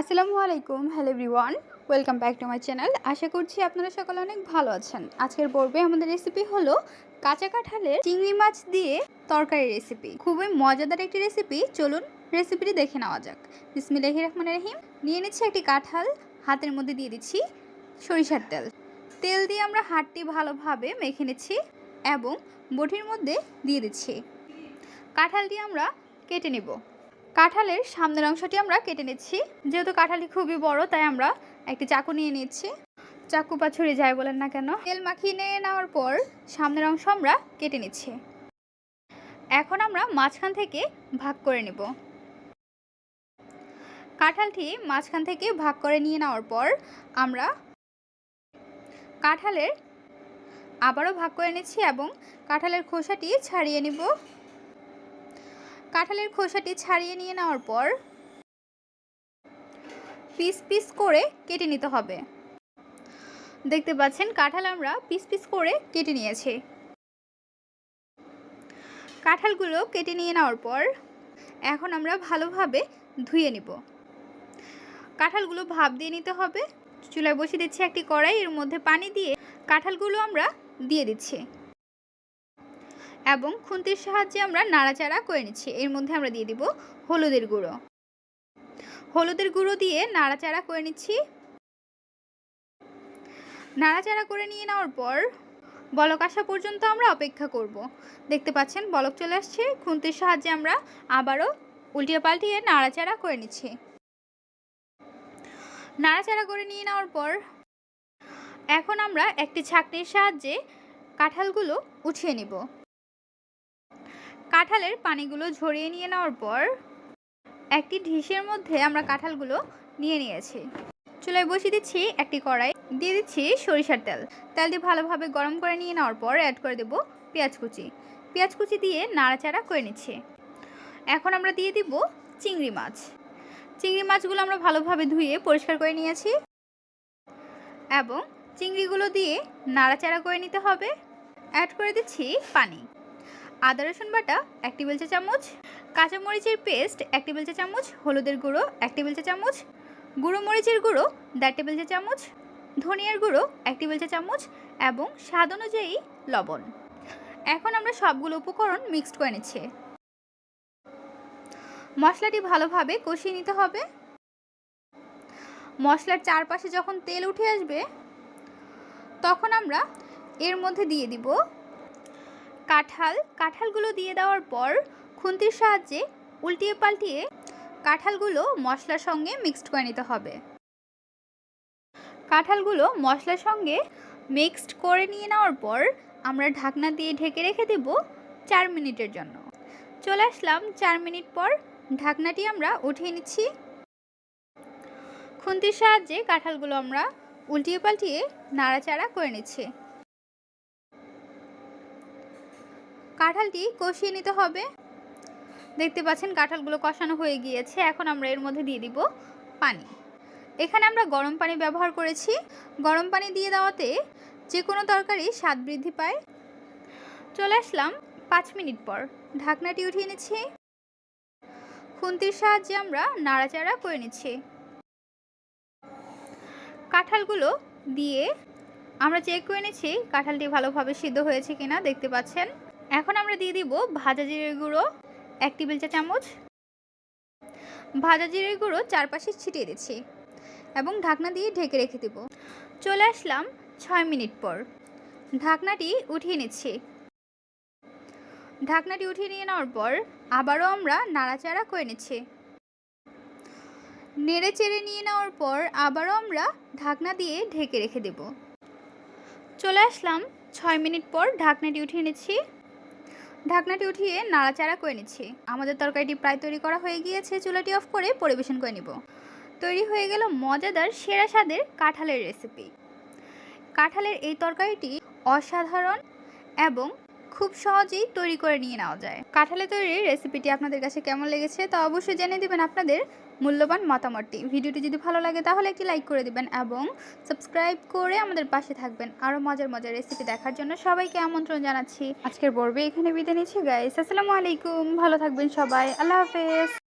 আসসালামু আলাইকুম hello everyone welcome back to my channel আশা করছি আপনারা সকলে অনেক ভালো আছেন। আজকের পর্বে আমাদের রেসিপি হলো কাঁচা কাঁঠালের চিংড়ি মাছ দিয়ে তরকারি রেসিপি খুবই মজাদার একটি রেসিপি চলুন রেসিপিটি দেখে নেওয়া যাক। বিসমিল্লাহির রহমানির রহিম। নিয়ে নিচ্ছি একটি কাঁঠাল। হাতের মধ্যে দিয়ে দিচ্ছি সরিষার তেল। তেল দিয়ে আমরা হাতটি ভালোভাবে মেখে নিচ্ছি এবং বটির মধ্যে দিয়ে দিচ্ছি। কাঁঠালটি আমরা কেটে নেব। কাঁঠালের সামনের অংশটি আমরা কেটে নিচ্ছি। যেহেতু কাঁঠালটি খুবই বড়, তাই আমরা একটি চাকু নিয়ে নিচ্ছি। চাকু বা ছুরি যাই বলেন না কেন। তেল মাখিয়ে নিয়ে নেওয়ার পর সামনের অংশ আমরা কেটে নিচ্ছি। এখন আমরা মাঝখান থেকে ভাগ করে নেব। কাঁঠালটি মাঝখান থেকে ভাগ করে নিয়ে নেওয়ার পর আমরা কাঁঠালের আবারও ভাগ করে নিচ্ছি এবং কাঁঠালের খোসাটি ছাড়িয়ে নিব। কাঁঠালের খোসাটি ছাড়িয়ে নিয়ে নেওয়ার পর পিস পিস করে কেটে নিতে হবে। দেখতে পাচ্ছেন কাঁঠাল আমরা পিস পিস করে কেটে নিয়েছি। কাঁঠালগুলো কেটে নিয়ে নেওয়ার পর এখন আমরা ভালোভাবে ধুয়ে নিব। কাঁঠালগুলো ভাপ দিয়ে নিতে হবে। চুলায় বসিয়ে দিচ্ছি একটি কড়াই, এর মধ্যে পানি দিয়ে কাঁঠালগুলো আমরা দিয়ে দিচ্ছি। এবং খুন্তির সাহায্যে আমরা নাড়াচাড়া করে নিচ্ছি। এর মধ্যে আমরা দিয়ে দিব হলুদের গুঁড়ো। হলুদের গুঁড়ো দিয়ে নাড়াচাড়া করে নিচ্ছি। নাড়াচাড়া করে নিয়ে নেওয়ার পর বলক আসা পর্যন্ত আমরা অপেক্ষা করব। দেখতে পাচ্ছেন বলক চলে আসছে। খুন্তির সাহায্যে আমরা আবারও উল্টিয়ে পাল্টিয়ে নাড়াচাড়া করে নিচ্ছি। নাড়াচাড়া করে নিয়ে নেওয়ার পর এখন আমরা একটি ছাকনির সাহায্যে কাঁঠালগুলো উঠিয়ে নিব। কাঁঠালের পানিগুলো ঝরিয়ে নিয়ে নেওয়ার পর একটি ঢিসের মধ্যে আমরা কাঁঠালগুলো নিয়ে নিয়েছি। চুলায় বসিয়ে দিচ্ছি একটি কড়াই। দিয়ে দিচ্ছি সরিষার তেল। তেলটি ভালোভাবে গরম করে নিয়ে নেওয়ার পর অ্যাড করে দেব পেঁয়াজ কুচি। পেঁয়াজ কুচি দিয়ে নাড়াচাড়া করে নিচ্ছি। এখন আমরা দিয়ে দিব চিংড়ি মাছ। চিংড়ি মাছগুলো আমরা ভালোভাবে ধুয়ে পরিষ্কার করে নিয়েছি। এবং চিংড়িগুলো দিয়ে নাড়াচাড়া করে নিতে হবে। অ্যাড করে দিচ্ছি পানি। আদা, রসুন বাটা, এক টেবিল চা চামচ। কাঁচামরিচের পেস্ট, এক টেবিল চা চামচ। হলুদের গুঁড়ো, এক টেবিল চা চামচ। গুঁড়ো মরিচের গুঁড়ো, দেড় টেবিল চা চামচ। ধনিয়ার গুঁড়ো, এক টেবিল চা চামচ। এবং স্বাদ অনুযায়ী লবণ। এখন আমরা সবগুলো উপকরণ মিক্সড করে নিচ্ছি। মশলাটি ভালোভাবে কষিয়ে নিতে হবে। মশলার চারপাশে যখন তেল উঠে আসবে, তখন আমরা এর মধ্যে দিয়ে দিব কাঁঠাল, কাঁঠালগুলো দিয়ে দেওয়ার পর খুন্তির সাহায্যে উল্টিয়ে পাল্টিয়ে কাঁঠালগুলো মশলার সঙ্গে মিক্সড করে নিতে হবে। কাঁঠালগুলো মশলার সঙ্গে মিক্সড করে নিয়ে নেওয়ার পর আমরা ঢাকনা দিয়ে ঢেকে রেখে দেব চার মিনিটের জন্য। চলে আসলাম চার মিনিট পর ঢাকনাটি আমরা উঠিয়ে নিচ্ছি। খুন্তির সাহায্যে কাঁঠালগুলো আমরা উল্টিয়ে পাল্টিয়ে নাড়াচাড়া করে নিচ্ছি। কাঁঠালটি কষিয়ে নিতে হবে। দেখতে পাচ্ছেন কাঁঠালগুলো কষানো হয়ে গিয়েছে। এখন আমরা এর মধ্যে দিয়ে দিব পানি। এখানে আমরা গরম পানি ব্যবহার করেছি। গরম পানি দিয়ে দেওয়াতে যে কোনো তরকারি স্বাদ বৃদ্ধি পায়। চলে আসলাম পাঁচ মিনিট পর। ঢাকনাটি উঠিয়ে নিচ্ছি। খুন্তির সাহায্যে আমরা নাড়াচাড়া করে নিচ্ছি। কাঁঠালগুলো দিয়ে আমরা চেক করে নিচ্ছি কাঁঠালটি ভালোভাবে সিদ্ধ হয়েছে কিনা। দেখতে পাচ্ছেন। এখন আমরা দিয়ে দিব ভাজা জিরের গুঁড়ো, এক টেবিল চা চামচ। ভাজা জিরের গুঁড়ো চারপাশে ছিটিয়ে দিচ্ছি এবং ঢাকনা দিয়ে ঢেকে রেখে দেব। চলে আসলাম ছয় মিনিট পর। ঢাকনাটি উঠিয়ে নিচ্ছি। ঢাকনাটি উঠিয়ে নিয়ে নেওয়ার পর আবারও আমরা নাড়াচাড়া করে নিচ্ছি। নেড়ে চেড়ে নিয়ে নেওয়ার পর আবারও আমরা ঢাকনা দিয়ে ঢেকে রেখে দেব। চলে আসলাম ছয় মিনিট পর ঢাকনাটি উঠিয়ে নিচ্ছি। ঢাকনাটি উঠিয়ে নাড়াচাড়া করে নিচ্ছি। আমাদের তরকারিটি প্রায় তৈরি করা হয়ে গিয়েছে। চুলাটি অফ করে পরিবেশন করে নিব। তৈরি হয়ে গেল মজাদার সেরা স্বাদের কাঁঠালের রেসিপি কাঁঠালের এই তরকারিটি অসাধারণ এবং খুব সহজেই তৈরি করে নিয়ে নেওয়া যায়। কাঁঠালে তৈরির রেসিপিটি আপনাদের কাছে কেমন লেগেছে তা অবশ্যই জেনে দেবেন আপনাদের মূল্যবান মতামতটি। ভিডিওটি যদি ভালো লাগে তাহলে একটি লাইক করে দিবেন এবং সাবস্ক্রাইব করে আমাদের পাশে থাকবেন। আরও মজার মজার রেসিপি দেখার জন্য সবাইকে আমন্ত্রণ জানাচ্ছি। আজকের পর্বে এখানে বিদায় নিচ্ছি গাইস আসসালামু আলাইকুম। ভালো থাকবেন সবাই। আল্লাহ হাফেজ।